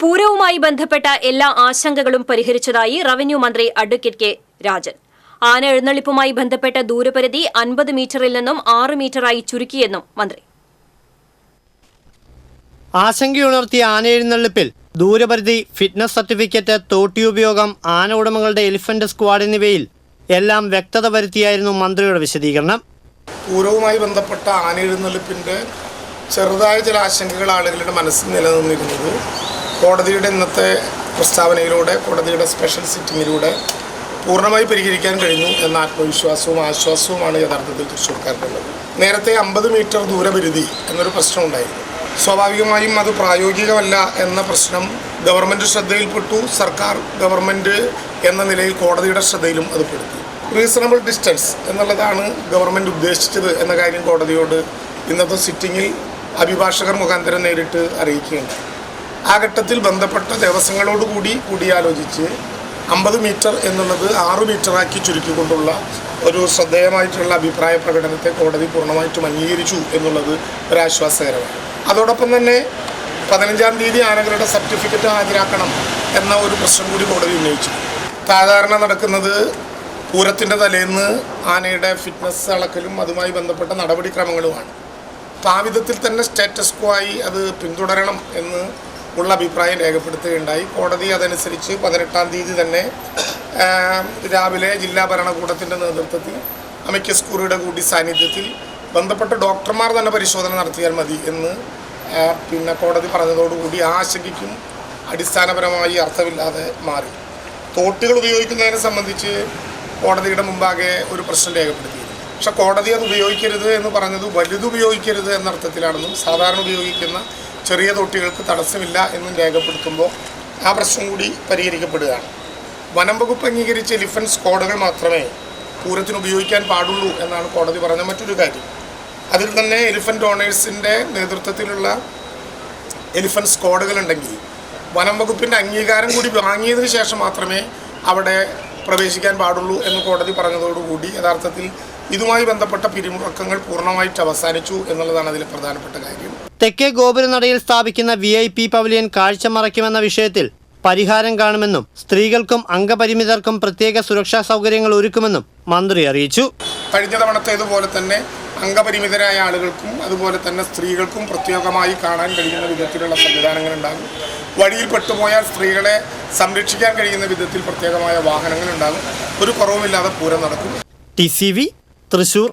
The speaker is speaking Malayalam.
പൂരവുമായി ബന്ധപ്പെട്ട എല്ലാ ആശങ്കകളും പരിഹരിച്ചതായി റവന്യൂ മന്ത്രി അഡ്വക്കേറ്റ് കെ രാജൻ. ആന എഴുന്നള്ളിപ്പുമായി ബന്ധപ്പെട്ട ദൂരപരിധി അൻപത് മീറ്ററിൽ നിന്നും ആറ് മീറ്ററായി ചുരുക്കിയെന്നും മന്ത്രി. ആശങ്കയുണർത്തിയ ആന എഴുന്നള്ളിപ്പിൽ ദൂരപരിധി ഫിറ്റ്നസ് സർട്ടിഫിക്കറ്റ് തോട്ടി ഉപയോഗം ആന ഉടമകളുടെ എലിഫന്റ് സ്ക്വാഡ് എന്നിവയിൽ എല്ലാം വ്യക്തത വരുത്തിയായിരുന്നു മന്ത്രിയുടെ വിശദീകരണം. പൂരവുമായി ബന്ധപ്പെട്ട ആന എഴുന്നള്ളിപ്പിന്റെ ചെറുതായ ചില ആശങ്കകൾ ആളുകളുടെ മനസ്സിൽ നിലനിന്നിരുന്നത്. കോടതിയുടെ ഇന്നത്തെ പ്രസ്താവനയിലൂടെ കോടതിയുടെ സ്പെഷ്യൽ സിറ്റിങ്ങിലൂടെ പൂർണമായി പരിഹരിക്കാൻ കഴിഞ്ഞു എന്ന ആത്മവിശ്വാസവും ആശ്വാസവുമാണ് യഥാർത്ഥത്തിൽ തൃശ്ശൂർക്കാർക്കുള്ളത്. നേരത്തെ അമ്പത് മീറ്റർ ദൂരപരിധി എന്നൊരു പ്രശ്നം ഉണ്ടായിരുന്നു. സ്വാഭാവികമായും അത് പ്രായോഗികമല്ല എന്ന പ്രശ്നം ഗവൺമെന്റ് ശ്രദ്ധയിൽപ്പെട്ടു. സർക്കാർ ഗവൺമെന്റ് എന്ന നിലയിൽ കോടതിയുടെ ശ്രദ്ധയിലും അത് പെടുത്തി. റീസണബിൾ ഡിസ്റ്റൻസ് എന്നുള്ളതാണ് ഗവൺമെന്റ് ഉദ്ദേശിച്ചത് എന്ന കാര്യം കോടതിയോട് ഇന്നത്തെ സിറ്റിങ്ങിൽ അഭിഭാഷകർ മുഖാന്തരം നേരിട്ട് അറിയിക്കുകയുണ്ടായി. ആ ഘട്ടത്തിൽ ബന്ധപ്പെട്ട ദേവസ്വങ്ങളോടുകൂടി കൂടിയാലോചിച്ച് അമ്പത് മീറ്റർ എന്നുള്ളത് ആറ് മീറ്ററാക്കി ചുരുക്കിക്കൊണ്ടുള്ള ഒരു ശ്രദ്ധേയമായിട്ടുള്ള അഭിപ്രായ പ്രകടനത്തെ കോടതി പൂർണമായിട്ടും അംഗീകരിച്ചു എന്നുള്ളത് ഒരാശ്വാസകരമാണ്. അതോടൊപ്പം തന്നെ പതിനഞ്ചാം തീയതി ആനകളുടെ സർട്ടിഫിക്കറ്റ് ഹാജരാക്കണം എന്ന ഒരു പ്രശ്നം കൂടി കോടതി ഉന്നയിച്ചു. സാധാരണ നടക്കുന്നത് പൂരത്തിന്റെ തലേന്ന് ആനയുടെ ഫിറ്റ്നസ് അളക്കലും അതുമായി ബന്ധപ്പെട്ട നടപടിക്രമങ്ങളുമാണ്. അപ്പോൾ ആ വിധത്തിൽ തന്നെ സ്റ്റാറ്റസ് quo ആയി അത് പിന്തുടരണം എന്ന് ഉള്ള അഭിപ്രായം രേഖപ്പെടുത്തുകയുണ്ടായി. കോടതി അതനുസരിച്ച് പതിനെട്ടാം തീയതി തന്നെ രാവിലെ ജില്ലാ ഭരണകൂടത്തിന്റെ നേതൃത്വത്തിൽ അമിക്കസ് കുറിയുടെ കൂടി സാന്നിധ്യത്തിൽ ബന്ധപ്പെട്ട ഡോക്ടർമാർ തന്നെ പരിശോധന നടത്തിയാൽ മതി എന്ന് പിന്നെ കോടതി പറഞ്ഞതോടുകൂടി ആശങ്കയ്ക്കും അടിസ്ഥാനപരമായി അർത്ഥമില്ലാതെ മാറി. തോട്ടുകൾ ഉപയോഗിക്കുന്നതിനെ സംബന്ധിച്ച് കോടതിയുടെ മുമ്പാകെ ഒരു പ്രശ്നം രേഖപ്പെടുത്തിയിരുന്നു. പക്ഷെ കോടതി അത് ഉപയോഗിക്കരുത് എന്ന് പറഞ്ഞത് വലുത് ഉപയോഗിക്കരുത് എന്ന അർത്ഥത്തിലാണെന്നും സാധാരണ ഉപയോഗിക്കുന്ന ചെറിയ തോട്ടികൾക്ക് തടസ്സമില്ല എന്നും രേഖപ്പെടുത്തുമ്പോൾ ആ പ്രശ്നം കൂടി പരിഹരിക്കപ്പെടുകയാണ്. വനം വകുപ്പ് അംഗീകരിച്ച എലിഫന്റ് സ്ക്വാഡുകൾ മാത്രമേ പൂരത്തിന് ഉപയോഗിക്കാൻ പാടുള്ളൂ എന്നാണ് കോടതി പറഞ്ഞ മറ്റൊരു കാര്യം. അതിൽ തന്നെ എലിഫന്റ് ഓണേഴ്സിന്റെ നേതൃത്വത്തിലുള്ള എലിഫന്റ് സ്ക്വാഡുകൾ ഉണ്ടെങ്കിൽ വനം വകുപ്പിന്റെ അംഗീകാരം കൂടി വാങ്ങിയതിന് ശേഷം മാത്രമേ അവിടെ പ്രവേശിക്കാൻ പാടുള്ളൂ എന്ന് കോടതി പറഞ്ഞതോടുകൂടി യഥാർത്ഥത്തിൽ ഇതുമായി ബന്ധപ്പെട്ട പിരിമുറക്കങ്ങൾ പൂർണമായിട്ട് അവസാനിച്ചു എന്നുള്ളതാണ് അതിലെ പ്രധാനപ്പെട്ട കാര്യം. തെക്കേ ഗോപുരനടയിൽ സ്ഥാപിക്കുന്ന വി ഐ പി പവലിയൻ കാഴ്ച മറയ്ക്കുമെന്ന വിഷയത്തിൽ പരിഹാരം കാണുമെന്നും സ്ത്രീകൾക്കും അംഗപരിമിതർക്കും പ്രത്യേക സുരക്ഷാ സൗകര്യങ്ങൾ ഒരുക്കുമെന്നും മന്ത്രി അറിയിച്ചു. കഴിഞ്ഞ തവണത്തേതുപോലെ തന്നെ അംഗപരിമിതരായ ആളുകൾക്കും അതുപോലെ തന്നെ സ്ത്രീകൾക്കും പ്രത്യേകമായി കാണാൻ കഴിയുന്ന വിധത്തിലുള്ള സംവിധാനങ്ങൾ ഉണ്ടാകും വഴിയിൽ പെട്ടുപോയാൽ സ്ത്രീകളെ സംരക്ഷിക്കാൻ കഴിയുന്ന വിധത്തിൽ പ്രത്യേകമായ വാഹനങ്ങൾ ഉണ്ടാകും ഒരു കുറവുമില്ലാതെ പൂരം നടക്കും. ടി തൃശൂർ